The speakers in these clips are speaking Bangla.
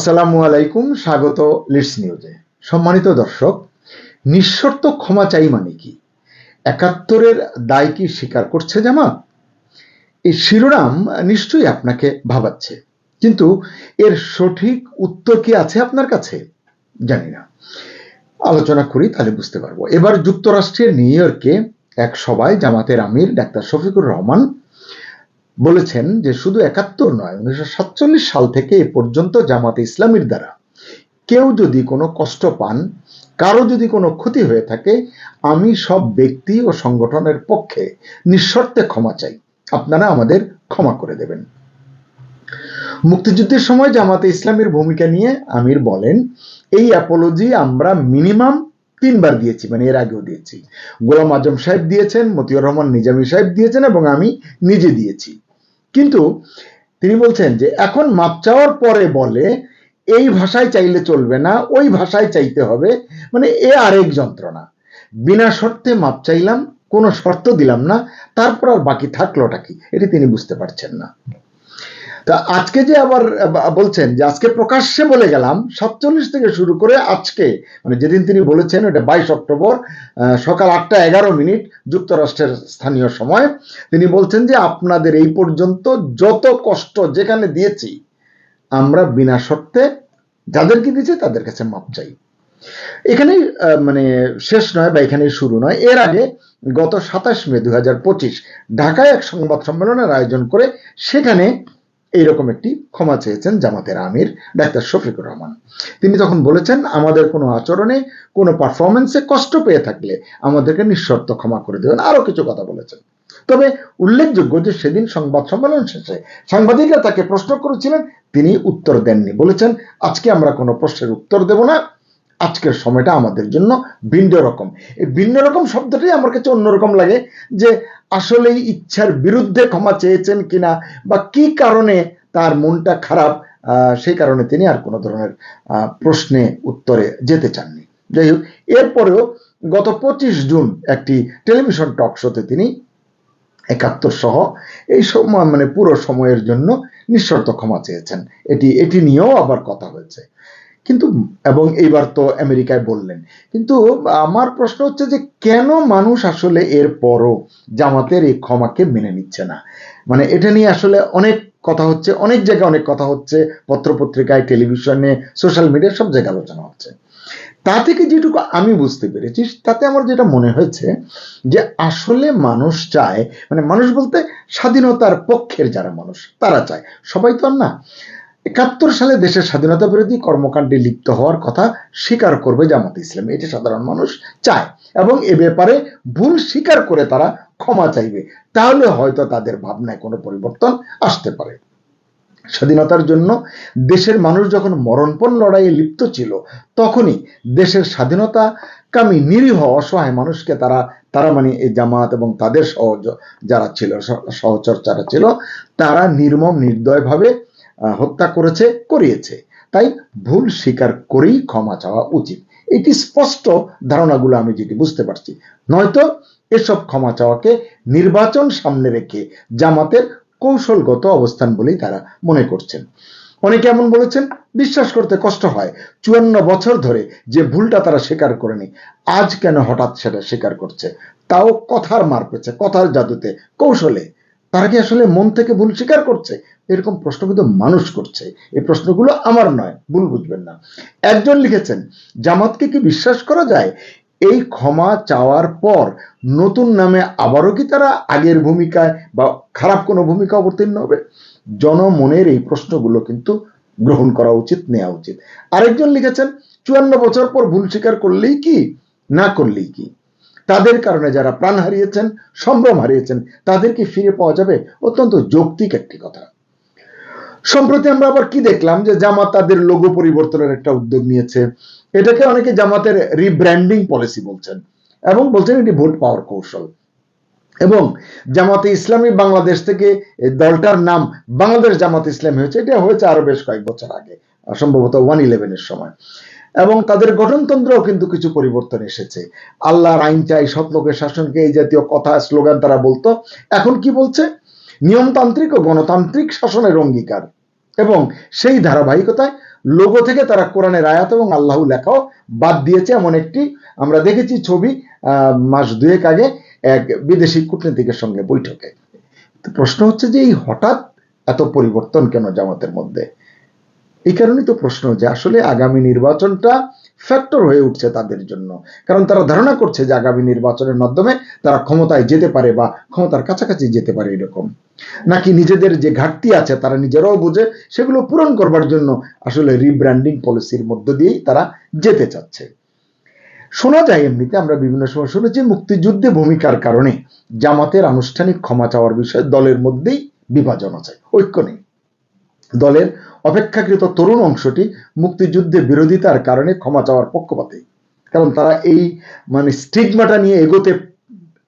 আসসালামু আলাইকুম, স্বাগত লিডস নিউজে সম্মানিত দর্শক, নিঃশর্ত ক্ষমা চাই মানে কি? একাত্তরের দায় কি স্বীকার করছে জামাত? এই শিরোনাম নিশ্চয়ই আপনাকে ভাবাচ্ছে, কিন্তু এর সঠিক উত্তর কি আছে আপনার কাছে? জানি না। আলোচনা করি তাহলে বুঝতে পারব। এবার যুক্তরাষ্ট্রের নিউ ইয়র্কে এক সভায় জামাতের আমির ডাক্তার শফিকুর রহমান বলেছেন যে শুধু একাত্তর নয়, উনিশশো সাল থেকে এ পর্যন্ত জামাতে ইসলামীর দ্বারা কেউ যদি কোনো কষ্ট পান, কারও যদি কোনো ক্ষতি হয়ে থাকে, আমি সব ব্যক্তি ও সংগঠনের পক্ষে নিঃশর্তে ক্ষমা চাই। আপনারা আমাদের ক্ষমা করে দেবেন। মুক্তিযুদ্ধের সময় জামাতে ইসলামের ভূমিকা নিয়ে আমির বলেন, এই অ্যাপোলজি আমরা মিনিমাম তিনবার দিয়েছি মানে এর আগেও দিয়েছি। গোলাম আজম সাহেব দিয়েছেন, মতিউর রহমান নিজামী সাহেব দিয়েছেন এবং আমি নিজে দিয়েছি। কিন্তু তিনি বলছেন যে এখন মাপ চাওয়ার পরে বলে, এই ভাষায় চাইলে চলবে না, ওই ভাষায় চাইতে হবে। মানে এ আরেক যন্ত্রণা। বিনা শর্তে মাপ চাইলাম, কোনো শর্ত দিলাম না, তারপর আর বাকি থাকলোটা কি? এটি তিনি বুঝতে পারছেন না। তা আজকে যে আবার বলছেন যে আজকে প্রকাশ্যে বলে গেলাম, সাতচল্লিশ থেকে শুরু করে আজকে মানে যেদিন তিনি বলেছেন ওটা বাইশ অক্টোবর সকাল আটটা এগারো মিনিট যুক্তরাষ্ট্রের স্থানীয় সময়, তিনি বলছেন যে আপনাদের এই পর্যন্ত যত কষ্ট যেখানে দিয়েছি, আমরা বিনা শর্তে যাদেরকে দিয়েছি তাদের কাছে মাপ চাই। এখানেই মানে শেষ নয় বা এখানেই শুরু নয়। এর আগে গত সাতাশ মে দু হাজার পঁচিশ ঢাকায় এক সংবাদ সম্মেলনের আয়োজন করে সেখানে এইরকম একটি ক্ষমা চেয়েছেন জামাতের আমির, ডাক্তার শফিকুর রহমান। তিনি তখন বলেছেন, আমাদের কোনো আচরণে, কোনো পারফরমেন্সে কষ্ট পেয়ে থাকলে আমাদেরকে নিঃশর্ত ক্ষমা করে দেবেন, আরও কিছু কথা বলেছেন। তবে উল্লেখযোগ্য যে সেদিন সংবাদ সম্মেলন শেষে সাংবাদিকরা তাকে প্রশ্ন করেছিলেন, তিনি উত্তর দেননি, বলেছেন, আজকে আমরা কোনো প্রশ্নের উত্তর দেব না। আজকের সময়টা আমাদের জন্য ভিন্ন রকম। এই ভিন্ন রকম শব্দটাই আমার কাছে অন্যরকম লাগে যে, আসলেই ইচ্ছার বিরুদ্ধে ক্ষমা চেয়েছেন কিনা বা কি কারণে তার মনটা খারাপ সেই কারণে তিনি আর কোনো ধরনের প্রশ্নে উত্তরে যেতে চাননি। যাই হোক, এরপরেও গত পঁচিশ জুন একটি টেলিভিশন টক শোতে তিনি একাত্তর সহ এই সময় মানে পুরো সময়ের জন্য নিঃশর্ত ক্ষমা চেয়েছেন। এটি এটি নিয়েও আবার কথা হয়েছে। কিন্তু, এবং এইবার তো আমেরিকায় বললেন। কিন্তু আমার প্রশ্ন হচ্ছে যে, কেন মানুষ আসলে এর পরও জামাতের এই ক্ষমাকে মেনে নিচ্ছে না? মানে এটা নিয়ে আসলে অনেক কথা হচ্ছে, অনেক জায়গায় অনেক কথা হচ্ছে, পত্রপত্রিকায়, টেলিভিশনে, সোশ্যাল মিডিয়ায় সব জায়গায় আলোচনা হচ্ছে। তা থেকে যেটুকু আমি বুঝতে পেরেছি, তাতে আমার যেটা মনে হয়েছে যে, আসলে মানুষ চায় মানে মানুষ বলতে স্বাধীনতার পক্ষের যারা মানুষ, তারা চায়। সবাই তো আর না। একাত্তর সালে দেশের স্বাধীনতা বিরোধী কর্মকাণ্ডে লিপ্ত হওয়ার কথা স্বীকার করবে জামাত ইসলাম। এটি সাধারণ মানুষ চায় এবং এ ব্যাপারে ভুল স্বীকার করে তারা ক্ষমা চাইবে। তাহলে হয়তো তাদের ভাবনায় কোনো পরিবর্তন আসতে পারে। স্বাধীনতার জন্য দেশের মানুষ যখন মরণপণ লড়াইয়ে লিপ্ত ছিল, তখনই দেশের স্বাধীনতা কামি নিরীহ অসহায় মানুষকে তারা তারা মানে এই জামাত এবং তাদের সহজ, যারা ছিল সহচর যারা ছিল, তারা নির্মম নির্দয়ভাবে হত্যা করেছে, করিয়েছে। তাই ভুল স্বীকার করেই ক্ষমা চাওয়া উচিত। এটি স্পষ্ট ধারণাগুলো আমি যেটি বুঝতে পারছি। নয়তো এসব ক্ষমা চাওয়াকে নির্বাচন সামনে রেখে জামাতের কৌশলগত অবস্থান বলেই তারা মনে করছেন। অনেকে এমন বলেছেন, বিশ্বাস করতে কষ্ট হয়। চুয়ান্ন বছর ধরে যে ভুলটা তারা স্বীকার করেনি, আজ কেন হঠাৎ সেটা স্বীকার করছে? তাও কথার মার পেছে, কথার জাদুতে, কৌশলে। তারা কি আসলে মন থেকে ভুল স্বীকার করছে? এরকম প্রশ্ন কিন্তু মানুষ করছে। এই প্রশ্নগুলো আমার নয়, ভুল বুঝবেন না। একজন লিখেছেন, জামাতকে কি বিশ্বাস করা যায়? এই ক্ষমা চাওয়ার পর নতুন নামে আবারও কি তারা আগের ভূমিকায় বা খারাপ কোনো ভূমিকা অবতীর্ণ হবে? জনমনের এই প্রশ্নগুলো কিন্তু গ্রহণ করা উচিত, নেওয়া উচিত। আরেকজন লিখেছেন, চুয়ান্ন বছর পর ভুল স্বীকার করলেই কি, না করলেই কি? তাদের কারণে যারা প্রাণ হারিয়েছেন, সম্ভ্রম হারিয়েছেন, তাদেরকে ফিরে পাওয়া যাবে অত্যন্ত যৌক্তিক একটি কথা। সম্প্রতি আমরা আবার কি দেখলাম যে জামাত তাদের লোগো পরিবর্তনের একটা উদ্যোগ নিয়েছে। এটাকে অনেকে জামাতের রিব্র্যান্ডিং পলিসি বলছেন এবং বলছেন এটি ভোট পাওয়ার কৌশল। এবং জামাতে ইসলামী বাংলাদেশ থেকে দলটার নাম বাংলাদেশ জামাত ইসলাম হয়েছে। এটা হয়েছে আরও বেশ কয়েক বছর আগে সম্ভবত ওয়ান ইলেভেনের সময়। এবং তাদের গঠনতন্ত্রেও কিন্তু কিছু পরিবর্তন এসেছে। আল্লাহর আইন চাই সৎলোকের শাসনকে এই জাতীয় কথা, স্লোগান তারা বলতো। এখন কি বলছে? নিয়মতান্ত্রিক ও গণতান্ত্রিক শাসনের অঙ্গীকার। এবং সেই ধারাবাহিকতায় লোগো থেকে তারা কোরআনের আয়াত এবং আল্লাহ লেখাও বাদ দিয়েছে। এমন একটি আমরা দেখেছি ছবি মাস দুয়েক আগে এক বিদেশি কূটনীতিকের সঙ্গে বৈঠকে। প্রশ্ন হচ্ছে যে এই হঠাৎ এত পরিবর্তন কেন জামাতের মধ্যে? এই কারণেই তো প্রশ্ন যে আসলে আগামী নির্বাচনটা ফ্যাক্টর হয়ে উঠছে তাদের জন্য। কারণ তারা ধারণা করছে যে আগামী নির্বাচনের মাধ্যমে তারা ক্ষমতায় যেতে পারে বা ক্ষমতার কাছাকাছি যেতে পারে এরকম। নাকি নিজেদের যে ঘাটতি আছে তারা নিজেরাও বুঝে, সেগুলো পূরণ করবার জন্য আসলে রিব্র্যান্ডিং পলিসির মধ্য দিয়েই তারা যেতে চাচ্ছে। শোনা যায় এমনিতে, আমরা বিভিন্ন সময় শুনেছি মুক্তিযুদ্ধে ভূমিকার কারণে জামাতের আনুষ্ঠানিক ক্ষমা চাওয়ার বিষয়ে দলের মধ্যেই বিভাজন আছে, ঐক্য নেই। দলের অপেক্ষাকৃত তরুণ অংশটি মুক্তিযুদ্ধে বিরোধিতার কারণে ক্ষমা চাওয়ার পক্ষপাতী। কারণ তারা এই মানে স্টিগমাটা নিয়ে এগোতে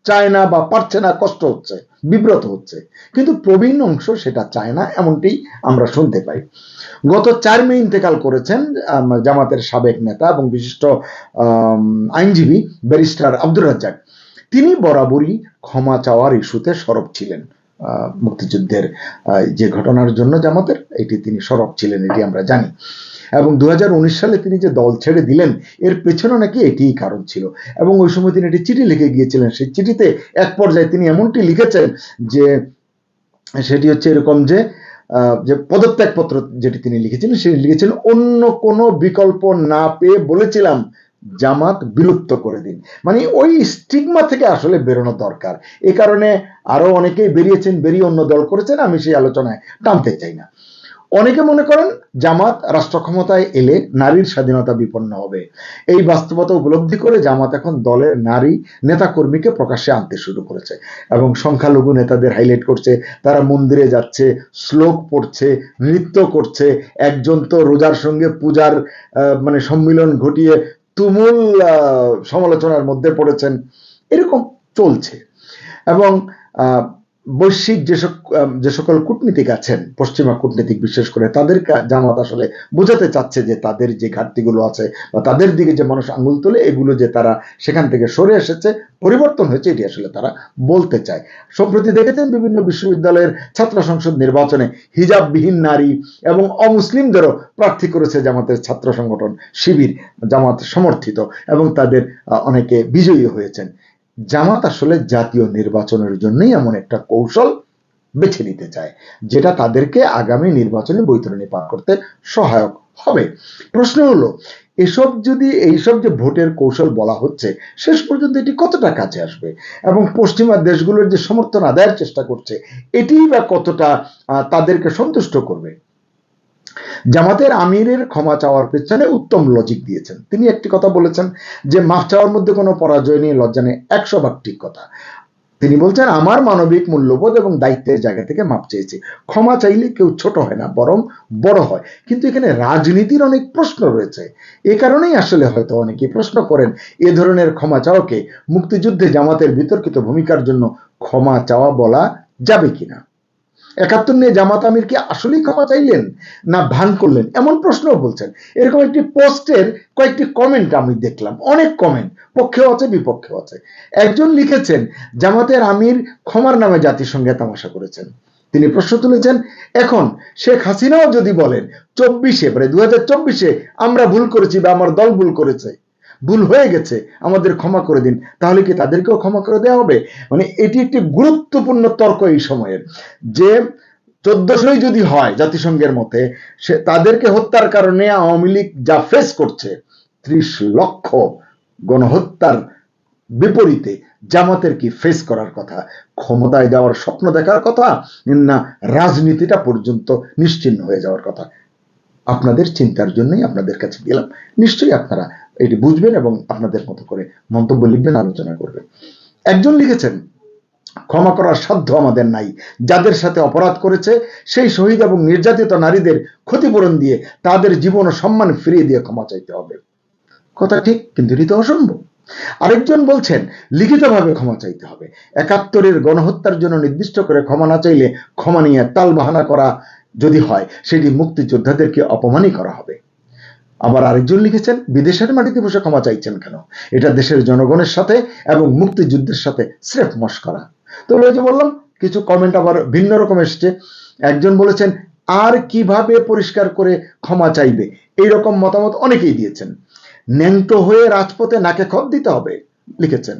চায় না বা পারছে না, কষ্ট হচ্ছে, বিব্রত হচ্ছে। কিন্তু প্রবীণ অংশ সেটা চায় না, এমনটি আমরা শুনতে পাই। গত চার মে ইন্তেকাল করেছেন জামাতের সাবেক নেতা এবং বিশিষ্ট আইনজীবী ব্যারিস্টার আব্দুর রাজ্জাক। তিনি বরাবরই ক্ষমা চাওয়ার ইস্যুতে সরব ছিলেন। মুক্তিযুদ্ধের যে ঘটনার জন্য জামাতের, এটি তিনি সরব ছিলেন, এটি আমরা জানি। এবং দু হাজার উনিশ সালে তিনি যে দল ছেড়ে দিলেন, এর পেছনে নাকি এটিই কারণ ছিল। এবং ওই সময় তিনি একটি চিঠি লিখে গিয়েছিলেন। সেই চিঠিতে এক পর্যায়ে তিনি এমনটি লিখেছেন যে, সেটি হচ্ছে এরকম যে যে পদত্যাগপত্র যেটি তিনি লিখেছিলেন, সেটি লিখেছিলেন অন্য কোনো বিকল্প না পেয়ে বলেছিলাম জামাত বিলুপ্ত করে দিন। মানে ওই স্টিগমা থেকে আসলে বেরোনো দরকার। এ কারণে আরও অনেকেই বেরিয়েছেন, বেরিয়ে অন্য দল করেছেন, আমি সেই আলোচনায় টানতে চাই না। অনেকে মনে করেন জামাত রাষ্ট্র ক্ষমতায় এলে নারীর স্বাধীনতা বিপন্ন হবে। এই বাস্তবতা উপলব্ধি করে জামাত এখন দলের নারী নেতাকর্মীকে প্রকাশ্যে আনতে শুরু করেছে এবং সংখ্যালঘু নেতাদের হাইলাইট করছে, তারা মন্দিরে যাচ্ছে, শ্লোক পড়ছে, নৃত্য করছে, একজন তো রোজার সঙ্গে পূজার মানে সম্মিলন ঘটিয়ে তুমুল সমালোচনার মধ্যে পড়েছেন। এরকম চলছে। এবং বৈশ্বিক যে সক- যে সকল কূটনীতিক আছেন, পশ্চিমা কূটনীতিক বিশেষ করে, তাদের জামাত আসলে বোঝাতে চাচ্ছে যে তাদের যে ঘাটতিগুলো আছে বা তাদের দিকে যে মানুষ আঙুল তোলে, এগুলো যে তারা সেখান থেকে সরে এসেছে, পরিবর্তন হয়েছে, এটি আসলে তারা বলতে চায়। সম্প্রতি দেখেছেন বিভিন্ন বিশ্ববিদ্যালয়ের ছাত্র সংসদ নির্বাচনে হিজাববিহীন নারী এবং অমুসলিমদেরও প্রার্থী করেছে জামাতের ছাত্র সংগঠন শিবির, জামাত সমর্থিত এবং তাদের অনেকে বিজয়ী হয়েছেন। জামাত আসলে জাতীয় নির্বাচনের জন্যই এমন একটা কৌশল বেছে নিতে চায়, যেটা তাদেরকে আগামী নির্বাচনে বৈতরণী পার করতে সহায়ক হবে। প্রশ্ন হলো, এসব যদি, এইসব যে ভোটের কৌশল বলা হচ্ছে, শেষ পর্যন্ত এটি কতটা কাছে আসবে? এবং পশ্চিমা দেশগুলোর যে সমর্থন আদায়ের চেষ্টা করছে, এটিই বা কতটা তাদেরকে সন্তুষ্ট করবে? জামাতের আমিরের ক্ষমা চাওয়ার পেছনে উত্তম লজিক দিয়েছেন। তিনি একটি কথা বলেছেন যে, মাফ চাওয়ার মধ্যে কোনো পরাজয় নিয়ে লজ্জা নেই, একশো ভাগ ঠিক কথা। তিনি বলছেন, আমার মানবিক মূল্যবোধ এবং দায়িত্বের জায়গা থেকে মাপ চেয়েছি। ক্ষমা চাইলে কেউ ছোট হয় না, বরং বড় হয়। কিন্তু এখানে রাজনীতির অনেক প্রশ্ন রয়েছে। এ কারণেই আসলে হয়তো অনেকে প্রশ্ন করেন, এ ধরনের ক্ষমা চাওয়াকে মুক্তিযুদ্ধে জামাতের বিতর্কিত ভূমিকার জন্য ক্ষমা চাওয়া বলা যাবে কিনা? একাত্তর নিয়ে জামাত আমির কি আসলেই ক্ষমা চাইলেন না ভান করলেন? এমন প্রশ্নও বলছেন। এরকম একটি পোস্টের কয়েকটি কমেন্ট আমি দেখলাম। অনেক কমেন্ট পক্ষেও আছে, বিপক্ষেও আছে। একজন লিখেছেন, জামাতের আমির ক্ষমার নামে জাতিসংঘে তামাশা করেছেন। তিনি প্রশ্ন তুলেছেন, এখন শেখ হাসিনাও যদি বলেন, চব্বিশে মানে দু হাজার চব্বিশে আমরা ভুল করেছি বা আমার দল ভুল করেছে ভুল হয়ে গেছে, আমাদের ক্ষমা করে দিন। তাহলে কি তাদেরকেও ক্ষমা করে দেওয়া হবে? মানে এটি একটি গুরুত্বপূর্ণ তর্ক এই সময়ের। যে চোদ্দশোই যদি হয় জাতিসংঘের মতে, সে তাদেরকে হত্যার কারণে আওয়ামী লীগ যা ফেস করছে, ত্রিশ লক্ষ গণহত্যার বিপরীতে জামাতের কি ফেস করার কথা? ক্ষমতায় যাওয়ার স্বপ্ন দেখার কথা না রাজনীতিটা পর্যন্ত নিশ্চিন্ন হয়ে যাওয়ার কথা? আপনাদের চিন্তার জন্যই আপনাদের কাছে গেলাম। নিশ্চয়ই আপনারা এটি বুঝবেন এবং আপনাদের মতো করে মন্তব্য লিখবেন, আলোচনা করবেন। একজন লিখেছেন, ক্ষমা করার সাধ্য আমাদের নাই। যাদের সাথে অপরাধ করেছে, সেই শহীদ এবং নির্যাতিত নারীদের ক্ষতিপূরণ দিয়ে তাদের জীবন ও সম্মান ফিরিয়ে দিয়ে ক্ষমা চাইতে হবে। কথা ঠিক, কিন্তু এটি তো অসম্ভব। আরেকজন বলছেন, লিখিতভাবে ক্ষমা চাইতে হবে। একাত্তরের গণহত্যার জন্য নির্দিষ্ট করে ক্ষমা না চাইলে ক্ষমা নিয়ে তাল বাহানা করা যদি হয়, সেটি মুক্তিযোদ্ধাদেরকে অপমানই করা হবে। আবার আরেকজন লিখেছেন, বিদেশের মাটিতে বসে ক্ষমা চাইছেন কেন? এটা দেশের জনগণের সাথে এবং মুক্তিযুদ্ধের সাথে স্রেফ মস্করা তো ওই যে বললাম, কিছু কমেন্ট আবার ভিন্ন রকম এসছে। একজন বলেছেন, আর কীভাবে পরিষ্কার করে ক্ষমা চাইবে? এইরকম মতামত অনেকেই দিয়েছেন। ন্যাংটো হয়ে রাজপথে নাকে খত দিতে হবে, লিখেছেন।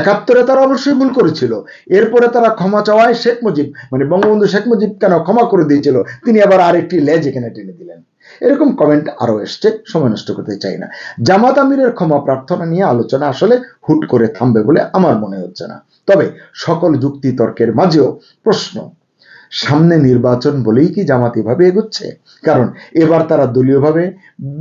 একাত্তরে তারা অবশ্যই ভুল করেছিল। এরপরে তারা ক্ষমা চাওয়ায় শেখ মুজিব মানে বঙ্গবন্ধু শেখ মুজিব কেন ক্ষমা করে দিয়েছিল? তিনি আবার আরেকটি লেজ এখানে টেনে দিলেন। এরকম কমেন্ট আরও এসছে, সময় নষ্ট করতে চাই না। জামাত আমিরের ক্ষমা প্রার্থনা নিয়ে আলোচনা আসলে হুট করে থামবে বলে আমার মনে হচ্ছে না। তবে সকল যুক্তি তর্কের মাঝেও প্রশ্ন, সামনে নির্বাচন বলেই কি জামাত এভাবে এগোচ্ছে? কারণ এবার তারা দলীয়ভাবে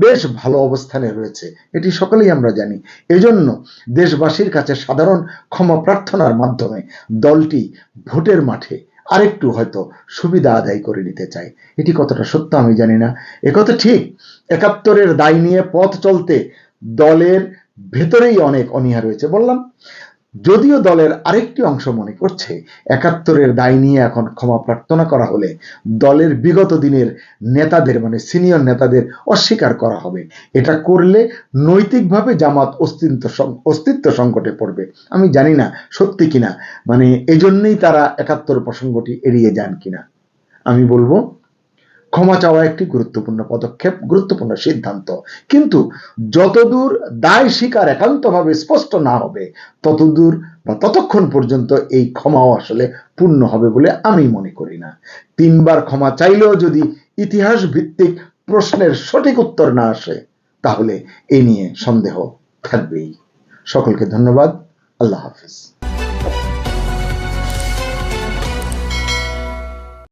বেশ ভালো অবস্থানে রয়েছে, এটি সকলেই আমরা জানি। এজন্য দেশবাসীর কাছে সাধারণ ক্ষমা প্রার্থনার মাধ্যমে দলটি ভোটের মাঠে আরেকটু হয়তো সুবিধা আদায় করে নিতে চাই এটি কতটা সত্য আমি জানি না। একথা ঠিক, একাত্তরের দায় নিয়ে পথ চলতে দলের ভেতরেই অনেক অনীহা রয়েছে। বললাম যদিও দলের আরেকটি অংশ মনে করছে, একাত্তরের দায় নিয়ে এখন ক্ষমা প্রার্থনা করা হলে দলের বিগত দিনের নেতাদের মানে সিনিয়র নেতাদের অস্বীকার করা হবে। এটা করলে নৈতিকভাবে জামাত অস্তিত্ব অস্তিত্ব সংকটে পড়বে। আমি জানি না সত্যি কিনা মানে এজন্যই তারা একাত্তর প্রসঙ্গটি এড়িয়ে যান কিনা। আমি বলব ক্ষমা চাওয়া একটি গুরুত্বপূর্ণ পদক্ষেপ, গুরুত্বপূর্ণ সিদ্ধান্ত। কিন্তু যতদূর দায় স্বীকার একান্তভাবে স্পষ্ট না হবে, ততদূর বা ততক্ষণ পর্যন্ত এই ক্ষমাও আসলে পূর্ণ হবে বলে আমি মনে করি না। তিনবার ক্ষমা চাইলেও যদি ইতিহাস ভিত্তিক প্রশ্নের সঠিক উত্তর না আসে, তাহলে এ নিয়ে সন্দেহ থাকবেই। সকলকে ধন্যবাদ। আল্লাহ হাফিজ।